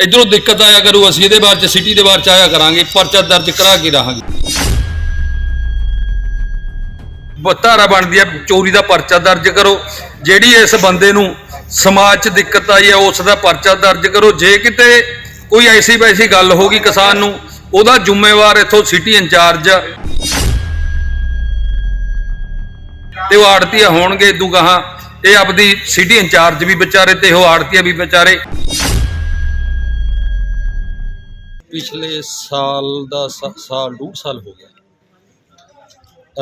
ਇਧਰੋਂ ਦਿੱਕਤ ਆਇਆ ਕਰੂ, ਅਸੀਂ ਇਹਦੇ ਬਾਰੇ ਚ ਸਿਟੀ ਦੇ ਬਾਰੇ ਚ ਆਇਆ ਕਰਾਂਗੇ, ਪਰਚਾ ਦਰਜ ਕਰਾ ਕੇ ਰਹਾਂਗੇ। ਬਤਾਰਾ ਬਣਦੀ ਹੈ ਚੋਰੀ ਦਾ ਪਰਚਾ ਦਰਜ ਕਰੋ। ਜਿਹੜੀ ਇਸ ਬੰਦੇ ਨੂੰ ਸਮਾਜ 'ਚ ਦਿੱਕਤ ਆਈ ਹੈ ਉਸ ਦਾ ਪਰਚਾ ਦਰਜ ਕਰੋ। ਜੇ ਕਿਤੇ ਕੋਈ ਐਸੀ ਵੈਸੀ ਗੱਲ ਹੋ ਗਈ ਕਿਸਾਨ ਨੂੰ, ਉਹਦਾ ਜ਼ਿੰਮੇਵਾਰ ਇਥੋਂ ਸਿਟੀ ਇੰਚਾਰਜ ਆ। ਤੇ ਉਹ ਆੜਤੀਆ ਹੋਣਗੇ, ਇਦੂ ਇਹ ਆਪਦੀ ਸਿਟੀ ਇੰਚਾਰਜ ਵੀ ਵਿਚਾਰੇ ਤੇ ਉਹ ਆੜਤੀਆ ਵੀ ਵਿਚਾਰੇ। ਪਿਛਲੇ ਸਾਲ ਦਾ ਸਾਲ, ਡੂਢ ਸਾਲ ਹੋ ਗਿਆ।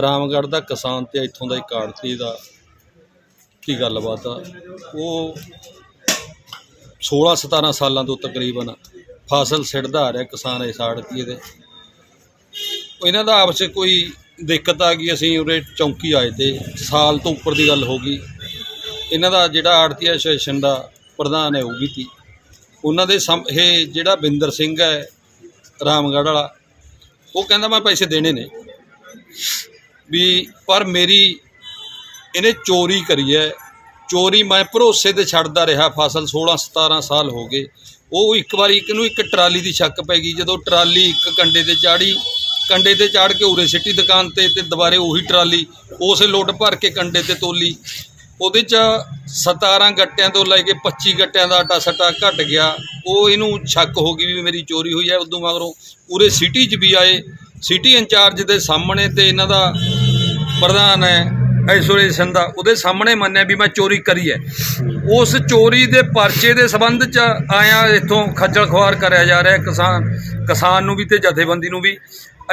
ਰਾਮਗੜ੍ਹ ਦਾ ਕਿਸਾਨ ਤੇ ਇੱਥੋਂ ਦਾ ਇੱਕ ਆੜਤੀ ਦਾ ਕੀ ਗੱਲਬਾਤ ਆ? ਉਹ 16 17 ਸਾਲਾਂ ਤੋਂ ਤਕਰੀਬਨ ਫਸਲ ਸਿੱਟਦਾ ਆ ਰਿਹਾ ਕਿਸਾਨ ਇਸ ਆੜਤੀਏ ਦੇ ਇਹਨਾਂ ਦਾ ਆਪਸ 'ਚ ਕੋਈ ਦਿੱਕਤ ਆ ਗਈ, ਅਸੀਂ ਉਰੇ ਚੌਂਕੀ ਆਏ ਤੇ ਸਾਲ ਤੋਂ ਉੱਪਰ ਦੀ ਗੱਲ ਹੋ ਗਈ। ਇਹਨਾਂ ਦਾ ਜਿਹੜਾ ਆੜਤੀ ਐਸੋਸੀਏਸ਼ਨ ਦਾ ਪ੍ਰਧਾਨ ਹੈ, ਉਹ ਵੀ ਤੀ ਉਹਨਾਂ ਦੇ ਸਾਹਮ- ਇਹ ਜਿਹੜਾ ਬਿੰਦਰ ਸਿੰਘ ਹੈ ਰਾਮਗੜ੍ਹ ਵਾਲਾ, ਉਹ ਕਹਿੰਦਾ ਮੈਂ ਪੈਸੇ ਦੇਣੇ ਨੇ। ਵੀ ਪਰ ਮੇਰੀ ਇਹਨੇ ਚੋਰੀ ਕਰੀ ਹੈ। ਚੋਰੀ ਮੈਂ ਭਰੋਸੇ ਤੇ ਛੱਡਦਾ ਰਿਹਾ ਫਸਲ 16 17 ਸਾਲ ਹੋ ਗਏ। ਉਹ ਇੱਕ ਵਾਰੀ ਇੱਕ ਨੂੰ ਇੱਕ ਟਰਾਲੀ ਦੀ ਸ਼ੱਕ ਪੈ ਗਈ। ਜਦੋਂ ਟਰਾਲੀ ਇੱਕ ਕੰਡੇ ਤੇ ਚਾੜੀ, ਕੰਡੇ ਤੇ ਚਾੜ ਕੇ ਉਰੇ ਸਿੱਟੀ ਦੁਕਾਨ ਤੇ ਤੇ ਦੁਬਾਰੇ ਉਹੀ ਟਰਾਲੀ, ਉਸੇ ਲੋਟ ਭਰ ਕੇ ਕੰਡੇ ਤੇ ਤੋਲੀ। ਉਹਦੇ ਚ 17 ਗੱਟਿਆਂ ਤੋਂ ਲੈ ਕੇ 25 ਗੱਟਿਆਂ ਦਾ ਆਟਾ ਸੱਟਾ ਘਟ ਗਿਆ। ਉਹ ਇਹਨੂੰ ਸ਼ੱਕ ਹੋ ਗਈ ਵੀ ਮੇਰੀ ਚੋਰੀ ਹੋਈ ਹੈ ਉਦੋਂ ਮਗਰੋਂ। ਪੂਰੇ ਸਿਟੀ 'ਚ ਵੀ ਆਏ। ਸਿਟੀ ਇੰਚਾਰਜ ਦੇ ਸਾਹਮਣੇ ਤੇ ਇਹਨਾਂ ਦਾ ਪ੍ਰਧਾਨ ਹੈ ਐਸੋਸੀਏਸ਼ਨ ਦਾ ਉਹਦੇ ਸਾਹਮਣੇ ਮੰਨਿਆ ਵੀ ਮੈਂ ਚੋਰੀ ਕਰੀ ਹੈ। ਉਸ ਚੋਰੀ ਦੇ ਪਰਚੇ ਦੇ ਸਬੰਧ ਚ ਆਇਆ ਇੱਥੋਂ ਖੱਜਲ ਖੁਆਰ ਕਰਿਆ ਜਾ ਰਿਹਾ ਕਿਸਾਨ ਕਿਸਾਨ ਨੂੰ ਵੀ ਤੇ ਜਥੇਬੰਦੀ ਨੂੰ ਵੀ।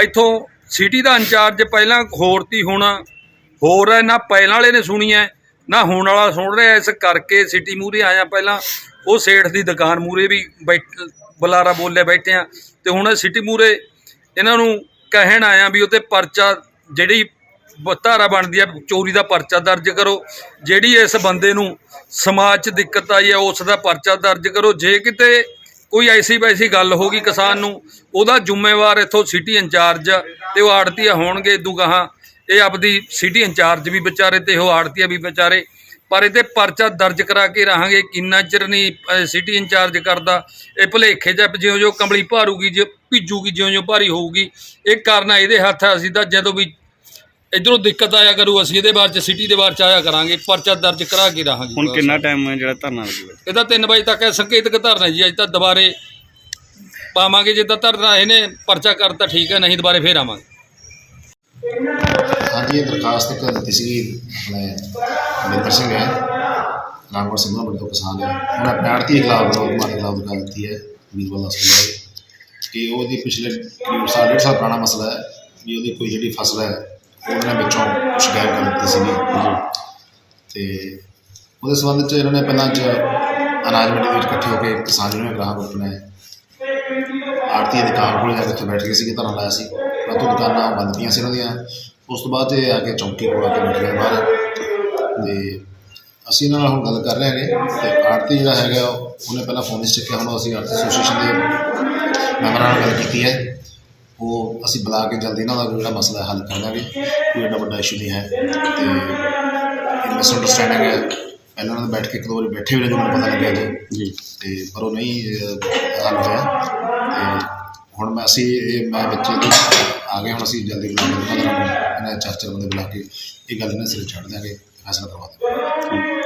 ਇੱਥੋਂ ਸਿਟੀ ਦਾ ਇੰਚਾਰਜ ਪਹਿਲਾਂ ਹੋਰ ਤੀ ਹੋਣਾ, ਹੋਰ ਹੈ, ਨਾ ਪਹਿਲਾਂ ਵਾਲੇ ਨੇ ਸੁਣੀ ਹੈ। ਨਾ ਹੋਣ ਵਾਲਾ ਸੁਣ ਰਿਹਾ, ਇਸ ਕਰਕੇ ਸਿਟੀ ਮੂਰੇ ਆਇਆ ਪਹਿਲਾਂ। ਉਹ ਸੇਠ ਦੀ ਦੁਕਾਨ ਮੂਰੇ ਵੀ ਬੈਠ, ਬੁਲਾਰਾ ਬੋਲੇ ਬੈਠੇ ਆ। ਤੇ ਹੁਣ ਸਿਟੀ ਮੂਰੇ ਇਹਨਾਂ ਨੂੰ ਕਹਿਣ ਆਇਆ ਵੀ ਉਹਤੇ ਪਰਚਾ ਜਿਹੜੀ ਧਾਰਾ ਬਣਦੀ ਆ, ਚੋਰੀ ਦਾ ਪਰਚਾ ਦਰਜ ਕਰੋ। ਜਿਹੜੀ ਇਸ ਬੰਦੇ ਨੂੰ ਸਮਾਜ 'ਚ ਦਿੱਕਤ ਆਈ ਹੈ ਉਸ ਦਾ ਪਰਚਾ ਦਰਜ ਕਰੋ। ਜੇ ਕਿਤੇ ਕੋਈ ਐਸੀ ਵੈਸੀ ਗੱਲ ਹੋ ਗਈ ਕਿਸਾਨ ਨੂੰ, ਉਹਦਾ ਜ਼ਿੰਮੇਵਾਰ ਇਥੋਂ ਸਿਟੀ ਇੰਚਾਰਜ ਆ, ਤੇ ਉਹ ਆੜਤੀਆ ਹੋਣਗੇ ਦੁਗਾਹਾਂ ਇਹ ਆਪਦੀ ਸਿਟੀ ਇੰਚਾਰਜ ਵੀ ਵਿਚਾਰੇ ਤੇ ਉਹ ਆੜਤੀਆ ਵੀ ਵਿਚਾਰੇ ਪਰ ਇਹ ਤੇ ਪਰਚਾ ਦਰਜ ਕਰਾ ਕੇ ਰਹਾਂਗੇ ਕਿੰਨਾ ਚਿਰ ਨਹੀਂ ਸਿਟੀ ਇੰਚਾਰਜ ਕਰਦਾ। ਇਹ ਭਲੇਖੇ ਚ ਜਿਉਂ ਜਿਉਂ ਕੰਬਲੀ ਭਾਰੂਗੀ ਜੇ ਭਿੱਜੂਗੀ ਜਿਉਂ ਜਿਉਂ ਭਾਰੀ ਹੋਊਗੀ। ਇਹ ਕਰਨਾ ਇਹਦੇ ਹੱਥ ਆ ਅਸੀਂ ਤਾਂ ਜਦੋਂ ਵੀ ਇਧਰੋਂ ਦਿੱਕਤ ਆਇਆ ਕਰੂ ਅਸੀਂ ਇਹਦੇ ਬਾਰੇ ਚ ਸਿਟੀ ਦੇ ਬਾਰੇ ਚ ਆਇਆ ਕਰਾਂਗੇ ਪਰਚਾ ਦਰਜ ਕਰਾ ਕੇ ਰਹਾਂਗੇ। ਹੁਣ ਕਿੰਨਾ ਟਾਈਮ ਹੈ ਜਿਹੜਾ ਧਰਨਾ ਲੱਗੂਗਾ ਇਹਦਾ 3 ਵਜੇ ਤੱਕ ਹੈ ਸੰਕੇਤਕ ਧਰਨਾ ਜੀ ਅੱਜ ਤਾਂ ਦੁਬਾਰੇ ਪਾਵਾਂਗੇ ਜੇ ਤਾਂ ਧਰਨਾ ਇਹਨੇ ਪਰਚਾ ਕਰਤਾ ਠੀਕ ਹੈ ਨਹੀਂ ਦੁਬਾਰੇ ਫੇਰ ਆਵਾਂਗੇ। ਹਾਂਜੀ ਇਹ ਦਰਖਾਸਤ ਇੱਕ ਦਿੱਤੀ ਸੀਗੀ ਆਪਣੇ ਮਿੰਦਰ ਸਿੰਘ ਹੈ ਰਾਮਗੜ੍ਹ ਸਿੰਘ ਦਾ ਬੜਾ ਕਿਸਾਨ ਹੈ ਉਹਨਾਂ ਆਪਣੇ ਆੜਤੀ ਦੇ ਖਿਲਾਫ ਵਿਰੋਧ ਮਾਰੇ ਖਿਲਾਫ ਦਰਖਾਸਤ ਦਿੱਤੀ ਹੈ ਵੀਰਵਾਲ ਦਾ ਕਿ ਉਹਦੀ ਪਿਛਲੇ ਕਰੀਬ ਸਾਲ ਡੇਢ ਸਾਲ ਪੁਰਾਣਾ ਮਸਲਾ ਹੈ ਵੀ ਉਹਦੀ ਕੋਈ ਜਿਹੜੀ ਫਸਲ ਹੈ ਉਹਨਾਂ ਵਿੱਚੋਂ ਕੁਛ ਗਾਇਬ ਕਰ ਦਿੱਤੀ ਸੀਗੀ ਤੇ ਉਹਦੇ ਸੰਬੰਧ ਚ ਇਹਨਾਂ ਨੇ ਪਹਿਲਾਂ ਚ ਅਨਾਜ ਮੰਡੀ ਦੇ ਵਿੱਚ ਇਕੱਠੇ ਹੋ ਕੇ ਕਿਸਾਨ ਜਿਹੜੇ ਗ੍ਰਾਹਕ ਆਪਣੇ ਆੜਤੀ ਦੁਕਾਨ ਕੋਲ ਜਾ ਕੇ ਉੱਥੇ ਬੈਠ ਗਏ ਸੀ ਧਰਨਾ ਲਾਇਆ ਸੀ ਪਰੰਤੂ ਦੁਕਾਨਾਂ ਬੰਦ ਪਈਆਂ ਸੀ ਉਹਨਾਂ ਦੀਆਂ ਉਸ ਤੋਂ ਬਾਅਦ ਇਹ ਆ ਕੇ ਚੌਂਕੀ ਕੋਲ ਆ ਕੇ ਬੈਠ ਬਾਹਰ। ਤੇ ਅਸੀਂ ਨਾਲ ਹੁਣ ਗੱਲ ਕਰ ਰਹੇ ਹੈਗੇ। ਤੇ ਆੜਤੀ ਜਿਹੜਾ ਹੈਗਾ ਉਹਨੇ ਪਹਿਲਾਂ ਫੋਨ ਨਹੀਂ ਚੱਕਿਆ ਹੁਣ ਅਸੀਂ ਆੜਤੀ ਐਸੋਸੀਏਸ਼ਨ ਦੇ ਮੈਂਬਰਾਂ ਨਾਲ ਗੱਲ ਕੀਤੀ ਹੈ। ਉਹ ਅਸੀਂ ਬੁਲਾ ਕੇ ਜਲਦੀ ਇਹਨਾਂ ਦਾ ਜਿਹੜਾ ਮਸਲਾ ਹੱਲ ਕਰ ਦਾਂਗੇ ਕੋਈ ਐਡਾ ਵੱਡਾ ਇਸ਼ੂ ਨਹੀਂ ਹੈ। ਤੇ ਇਹ ਮਿਸਅੰਡਰਸਟੈਂਡਿੰਗ ਹੈ। ਪਹਿਲਾਂ ਉਹਨਾਂ ਨੇ ਬੈਠ ਕੇ ਇੱਕ ਦੋ ਵਾਰੀ ਬੈਠੇ ਵੀ ਰਹੇ ਜਦੋਂ ਮੈਨੂੰ ਪਤਾ ਲੱਗਿਆ ਜੀ। ਜੀ। ਤੇ ਪਰ ਉਹ ਨਹੀਂ ਹੱਲ ਹੋਇਆ। ਤੇ ਹੁਣ ਮੈਂ ਅਸੀਂ ਇਹ ਮੈਂ ਹੁਣ ਅਸੀਂ ਜਲਦੀ ਬੁਲਾ ਕੇ ਇਹਨਾਂ ਚਾਰ ਬੰਦੇ ਬੁਲਾ ਕੇ ਇਹ ਗੱਲ ਇਹਨਾਂ ਸਿਰ ਛੱਡ ਦਿਆਂਗੇ। ਫੈਸਲਾ ਕਰਵਾ ਦਿਆਂਗੇ।